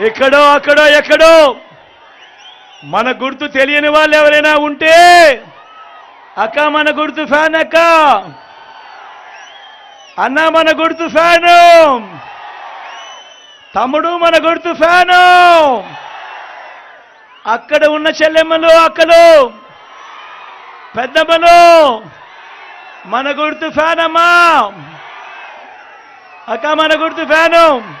ఎక్కడో అక్కడో ఎక్కడో. మన గుర్తు తెలియని వాళ్ళు ఎవరైనా ఉంటే అక్క మన గుర్తు ఫ్యాన్ అక్క. అన్న మన గుర్తు ఫ్యాను. తమ్ముడు మన గుర్తు ఫ్యాను. అక్కడ ఉన్న చెల్లెమ్మలు అక్కలు. పెద్దమ్మలు. మన గుర్తు ఫ్యాన్ అమ్మా అక్క మన గుర్తు ఫ్యాను.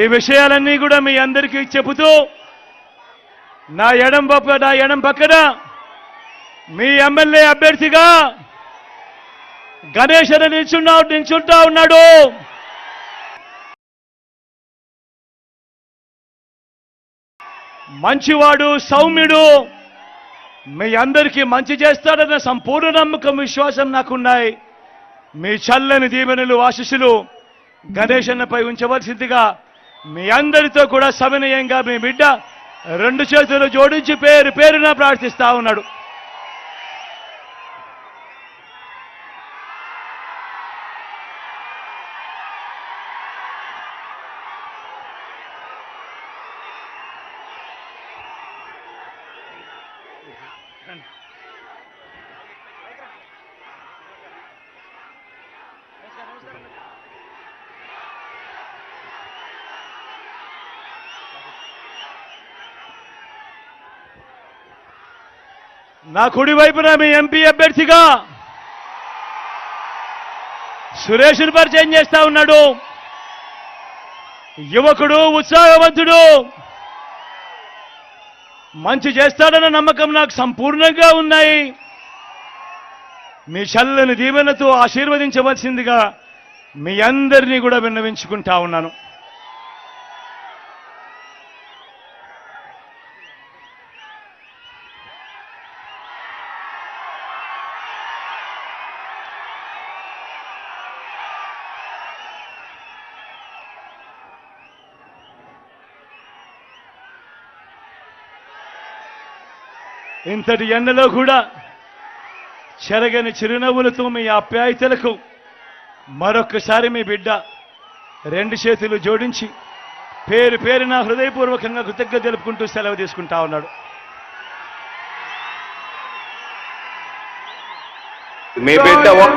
ఈ విషయాలన్నీ కూడా మీ అందరికీ చెబుతూ నా ఎడం పక్క నా ఎడం పక్కన మీ ఎమ్మెల్యే అభ్యర్థిగా గణేష్ అని నిల్చున్నా నిల్చుంటా ఉన్నాడు. మంచివాడు సౌమ్యుడు మీ అందరికీ మంచి చేస్తాడన్న సంపూర్ణ నమ్మకం విశ్వాసం నాకున్నాయి. మీ చల్లని దీవెనలు ఆశిస్సులు గణేష్ అన్నపై ఉంచవలసిందిగా మీ అందరితో కూడా సమన్వయంగా మీ బిడ్డ రెండు చేతులు జోడించి పేరు పేరున ప్రార్థిస్తా ఉన్నాడు. నా కుడి వైపున మీ ఎంపీ అభ్యర్థిగా సురేష్ను పరిచయం చేస్తా ఉన్నాడు. యువకుడు ఉత్సాహవంతుడు. మంచి చేస్తాడన్న నమ్మకం నాకు సంపూర్ణంగా ఉన్నాయి. మీ చల్లని దీవెనతో ఆశీర్వదించవలసిందిగా మీ అందరినీ కూడా విన్నవించుకుంటా ఉన్నాను. ఇంతటి ఎండలో కూడా చెరగని చిరునవ్వులతో మీ ఆప్యాయతలకు మరొక్కసారి మీ బిడ్డ రెండు చేతులు జోడించి పేరు పేరున హృదయపూర్వకంగా కృతజ్ఞత తెలుపుకుంటూ సెలవు తీసుకుంటా ఉన్నాడు. మీ బిడ్డ ఒక్క